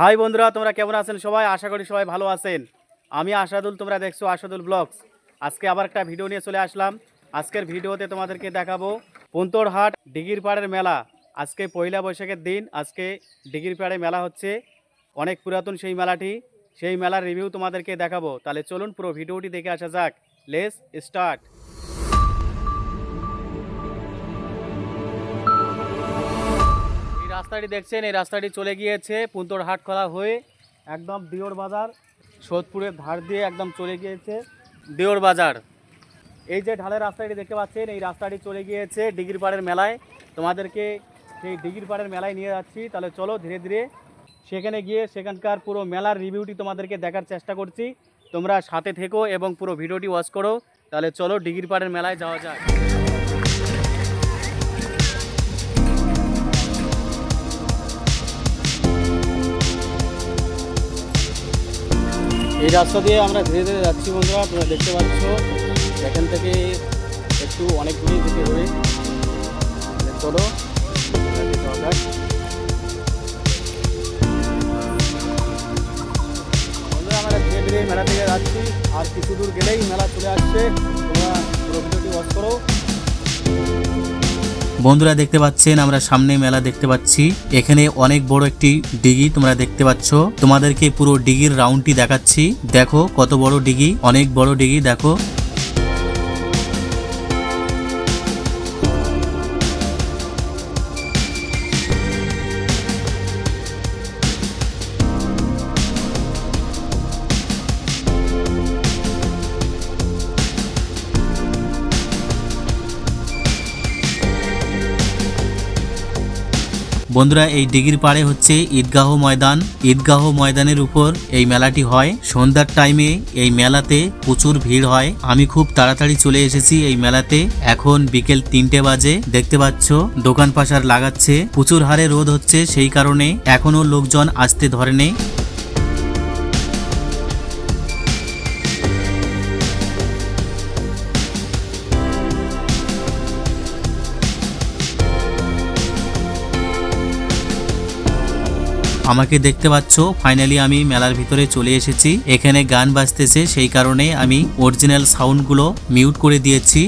High বন্ধুরা, তোমরা কেমন আছেন সবাই? আশা করি সবাই ভালো আছেন। আমি আশাদুল, তোমরা দেখছ আশাদুল ব্লগস। আজকে আবার একটা ভিডিও নিয়ে চলে আসলাম। আজকের ভিডিওতে তোমাদেরকে দেখাবো পন্তরহাট ডিগির পাড়ের মেলা। আজকে পয়লা বৈশাখের দিন, আজকে ডিগির পাড়ে মেলা হচ্ছে। অনেক পুরাতন সেই মেলাটি। সেই মেলার রিভিউ তোমাদেরকে দেখাবো। তাহলে চলুন পুরো ভিডিওটি দেখে আসা যাক। লেস স্টার্ট রাস্তাটি দেখছেন, এই রাস্তাটি চলে গিয়েছে পুন্তরহাট খোলা হয়ে একদম দিওর বাজার, সোদপুরের ধার দিয়ে একদম চলে গিয়েছে দিওর বাজার। এই যে ঢালের রাস্তাটি দেখতে পাচ্ছেন, এই রাস্তাটি চলে গিয়েছে ডিগির পাড়ের মেলায়। তোমাদেরকে সেই ডিগির পাড়ের মেলায় নিয়ে যাচ্ছি। তাহলে চলো ধীরে ধীরে সেখানে গিয়ে সেখানকার পুরো মেলার রিভিউটি তোমাদেরকে দেখার চেষ্টা করছি। তোমরা সাথে থেকো এবং পুরো ভিডিওটি ওয়াচ করো। তাহলে চলো ডিগির পাড়ের মেলায় যাওয়া যায় এই রাস্তা দিয়ে আমরা ধীরে ধীরে যাচ্ছি বন্ধুরা তোমরা দেখতে পাচ্ছ। এখান থেকে একটু অনেক দূরে যেতে হবে। চলো। বন্ধুরা, আমরা ধীরে ধীরে মেলা থেকে যাচ্ছি। আর কিছু দূর গেলেই মেলা চলে আসছে। তোমরা পুরো ভিডিওটি করো। বন্ধুরা দেখতে পাচ্ছেন, আমরা সামনে মেলা দেখতে পাচ্ছি। এখানে অনেক বড় একটি ডিগি তোমরা দেখতে পাচ্ছ। তোমাদেরকে পুরো ডিগির রাউন্ডটি দেখাচ্ছি। দেখো কত বড় ডিগি, অনেক বড় ডিগি, দেখো। বন্ধুরা, এই ডিগির পাড়ে হচ্ছে ঈদগাহ ময়দান। ঈদগাহ ময়দানের উপর এই মেলাটি হয়। সন্ধ্যার টাইমে এই মেলাতে প্রচুর ভিড় হয়। আমি খুব তাড়াতাড়ি চলে এসেছি এই মেলাতে। এখন বিকেল তিনটে বাজে। দেখতে পাচ্ছ, দোকান পাশার লাগাচ্ছে। প্রচুর হারে রোদ হচ্ছে, সেই কারণে এখনও লোকজন আসতে ধরেনি। আমাকে দেখতে পাচ্ছ ফাইনালি আমি মেলার ভিতরে চলে এসেছি। এখানে গান বাজতেছে, সেই কারণে আমি অরিজিনাল সাউন্ডগুলো মিউট করে দিয়েছি।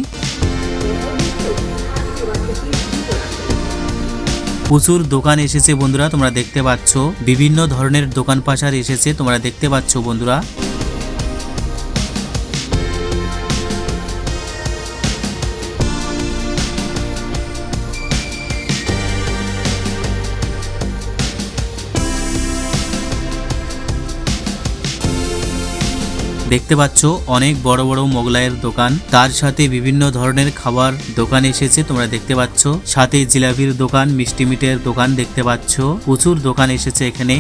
প্রচুর দোকান এসেছে বন্ধুরা, তোমরা দেখতে পাচ্ছ। বিভিন্ন ধরনের দোকান পাশার এসেছে, তোমরা দেখতে পাচ্ছ বন্ধুরা। দেখতে পাচ্ছ, অনেক বড় বড় মোগলাইয়ের দোকান। তার সাথে বিভিন্ন ধরনের খাবার দোকান এসেছে, তোমরা দেখতে পাচ্ছ। সাথে জিলাপির দোকান, মিষ্টি মিটের দোকান দেখতে পাচ্ছ। প্রচুর দোকান এসেছে এখানে।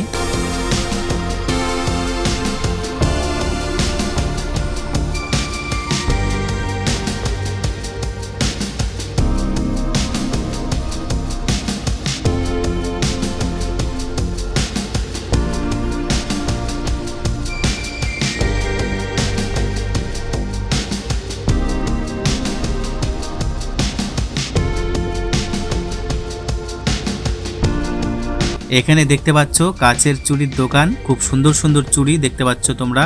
এখানে দেখতে পাচ্ছ কাচের চুড়ির দোকান। খুব সুন্দর সুন্দর চুড়ি দেখতে পাচ্ছ তোমরা।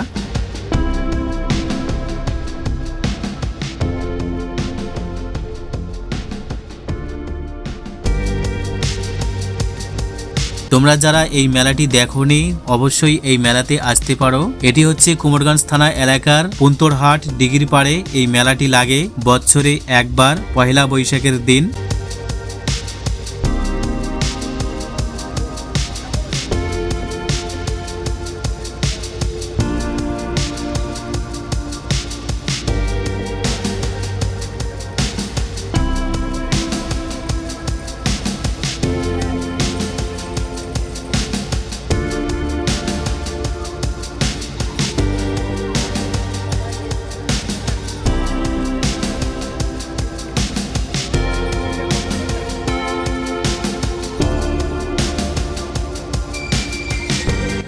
তোমরা যারা এই মেলাটি দেখোনি, অবশ্যই এই মেলাতে আসতে পারো। এটি হচ্ছে কুমারগঞ্জ থানা এলাকার পুন্তরহাট ডিগির পাড়ে এই মেলাটি লাগে বছরে একবার পহেলা বৈশাখের দিন।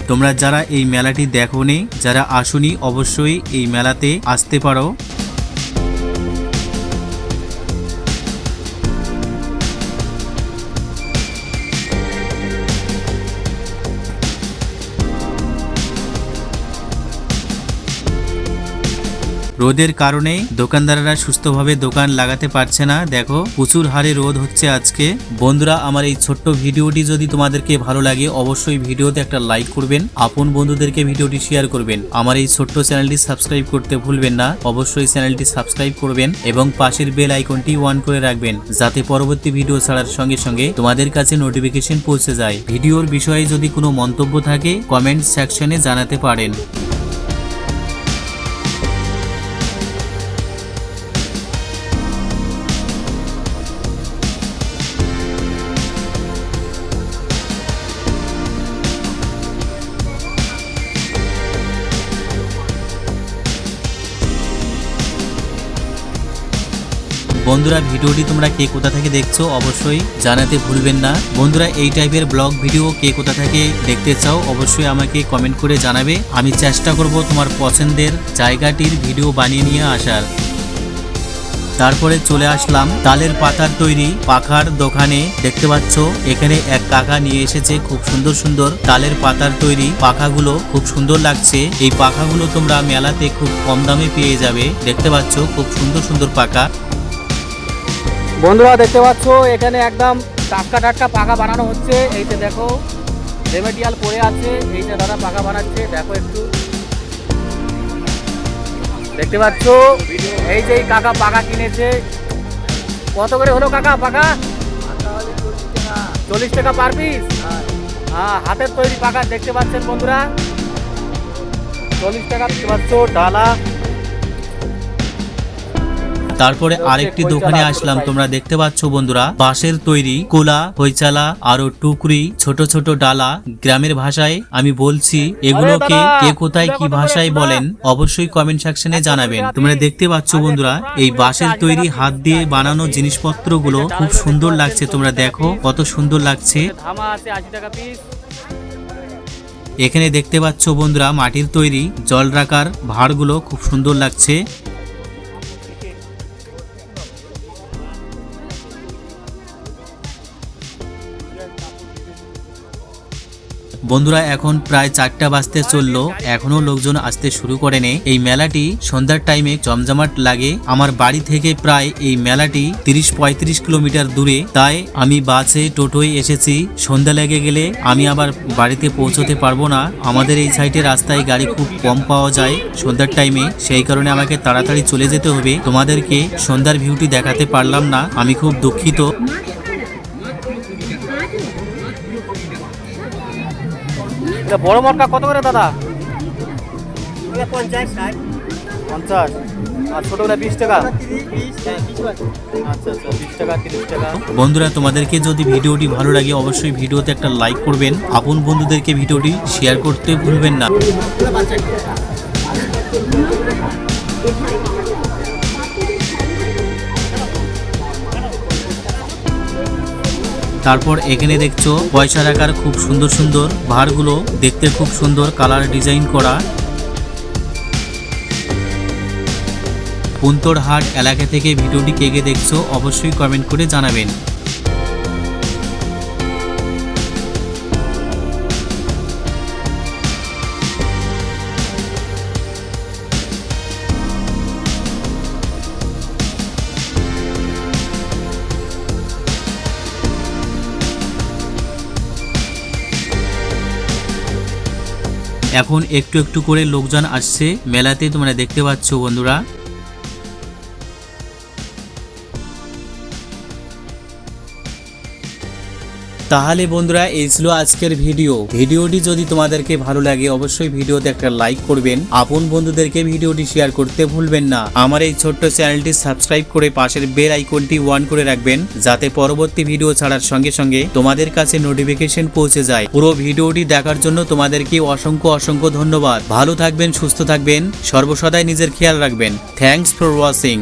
তোমরা যারা এই মেলাটি দেখোনি যারা আসুনি অবশ্যই এই মেলাতে আসতে পারো। রোদের কারণে দোকানদাররা সুস্থভাবে দোকান লাগাতে পারছে না। দেখো, প্রচুর হারে রোদ হচ্ছে আজকে। বন্ধুরা, আমার এই ছোট্ট ভিডিওটি যদি তোমাদেরকে ভালো লাগে, অবশ্যই ভিডিওতে একটা লাইক করবেন। আপন বন্ধুদেরকে ভিডিওটি শেয়ার করবেন। আমার এই ছোট্ট চ্যানেলটি সাবস্ক্রাইব করতে ভুলবেন না। অবশ্যই চ্যানেলটি সাবস্ক্রাইব করবেন এবং পাশের বেল আইকনটি অন করে রাখবেন, যাতে পরবর্তী ভিডিও ছাড়ার সঙ্গে সঙ্গে তোমাদের কাছে নোটিফিকেশন পৌঁছে যায়। ভিডিওর বিষয়ে যদি কোনো মন্তব্য থাকে, কমেন্ট সেকশনে জানাতে পারেন। বন্ধুরা, ভিডিওটি তোমরা কে কোথা থেকে দেখছ অবশ্যই জানাতে ভুলবেন না। বন্ধুরা, এই টাইপের ব্লগ, ভিডিও কে কোথা থেকে দেখতে চাও অবশ্যই আমাকে কমেন্ট করে জানাবে। আমি চেষ্টা করব তোমার পছন্দের জায়গাটির ভিডিও বানিয়ে নিয়ে আসার। তারপরে চলে আসলাম তালের পাতার তৈরি পাখার দোকানে। দেখতে পাচ্ছ, এখানে এক কাকা নিয়ে এসেছে খুব সুন্দর সুন্দর তালের পাতার তৈরি পাখাগুলো। খুব সুন্দর লাগছে। এই পাখাগুলো তোমরা মেলাতে খুব কম দামে পেয়ে যাবে। দেখতে পাচ্ছ, খুব সুন্দর সুন্দর পাখা। বন্ধুরা দেখতে পাচ্ছ, এখানে একদম টাটকা টাটকা পাকা বানানো হচ্ছে। এই যে দেখো রেমেডিয়াল পড়ে আছে, এই যে দাদা পাকা বানাচ্ছে, দেখো একটু। দেখতে পাচ্ছ, এই যে কাকা পাকা কিনেছে। কত করে হলো কাকা, পাকা? চল্লিশ টাকা পার পিস? হ্যাঁ হাতের তৈরি পাকা দেখতে পাচ্ছেন বন্ধুরা। চল্লিশ টাকা দেখতে পাচ্ছ, ডালা। তারপরে আরেকটি দোকানে আসলাম। তোমরা দেখতে পাচ্ছ বন্ধুরা বাঁশের তৈরি কোলা হইচালা আরও টুকরি ছোট ছোট ডালা। গ্রামের ভাষায় আমি বলছি এগুলোকে কে কোথায় কি ভাষায় বলেন অবশ্যই কমেন্ট সেকশনে জানাবেন। তোমরা দেখতে পাচ্ছ বন্ধুরা এই বাঁশের তৈরি হাত দিয়ে বানানো জিনিসপত্রগুলো খুব সুন্দর লাগছে তোমরা দেখো কত সুন্দর লাগছে। ধামা আছে আশি টাকা পিস এখানে দেখতে পাচ্ছ বন্ধুরা মাটির তৈরি জল রাখার ভাঁড়গুলো খুব সুন্দর লাগছে। বন্ধুরা, এখন প্রায় চারটা বাজতে চলল। এখনও লোকজন আসতে শুরু করেনি। এই মেলাটি সন্ধ্যার টাইমে জমজমাট লাগে। আমার বাড়ি থেকে প্রায় এই মেলাটি তিরিশ পঁয়ত্রিশ কিলোমিটার দূরে। তাই আমি বাসে, টোটোয় এসেছি। সন্ধ্যা লেগে গেলে আমি আবার বাড়িতে পৌঁছতে পারব না। আমাদের এই সাইডে রাস্তায় গাড়ি খুব কম পাওয়া যায় সন্ধ্যার টাইমে সেই কারণে আমাকে তাড়াতাড়ি চলে যেতে হবে। তোমাদেরকে সন্ধ্যার ভিউটি দেখাতে পারলাম না। আমি খুব দুঃখিত। বড় মটকা কত করে দাদা? পঞ্চাশ পঞ্চাশ। আর ছোটগুলো বিশ টাকা? আচ্ছা আচ্ছা বিশ টাকা তিরিশ টাকা। বন্ধুরা তোমাদেরকে যদি ভিডিওটি ভালো লাগে অবশ্যই ভিডিওতে একটা লাইক করবেন। আপন বন্ধুদেরকে ভিডিওটি শেয়ার করতে ভুলবেন না। তারপর এখানে দেখছ পয়সা রাখার খুব সুন্দর সুন্দর ভারগুলো দেখতে খুব সুন্দর কালার ডিজাইন করা। পুন্তর হাট এলাকা থেকে ভিডিওটি কে কে দেখছ অবশ্যই কমেন্ট করে জানাবেন। এখন একটু একটু করে লোকজন আসছে। মেলাতে তোমরা দেখতে পাচ্ছ বন্ধুরা। তাহলে বন্ধুরা, এই ছিল আজকের ভিডিও। ভিডিওটি যদি তোমাদেরকে ভালো লাগে, অবশ্যই ভিডিওতে একটা লাইক করবেন। আপন বন্ধুদেরকে ভিডিওটি শেয়ার করতে ভুলবেন না। আমার এই ছোট্ট চ্যানেলটি সাবস্ক্রাইব করে পাশের বেল আইকনটি ওয়ান করে রাখবেন, যাতে পরবর্তী ভিডিও ছাড়ার সঙ্গে সঙ্গে তোমাদের কাছে নোটিফিকেশন পৌঁছে যায়। পুরো ভিডিওটি দেখার জন্য তোমাদেরকে অসংখ্য অসংখ্য ধন্যবাদ। ভালো থাকবেন, সুস্থ থাকবেন। সর্বসদাই নিজের খেয়াল রাখবেন। Thanks for watching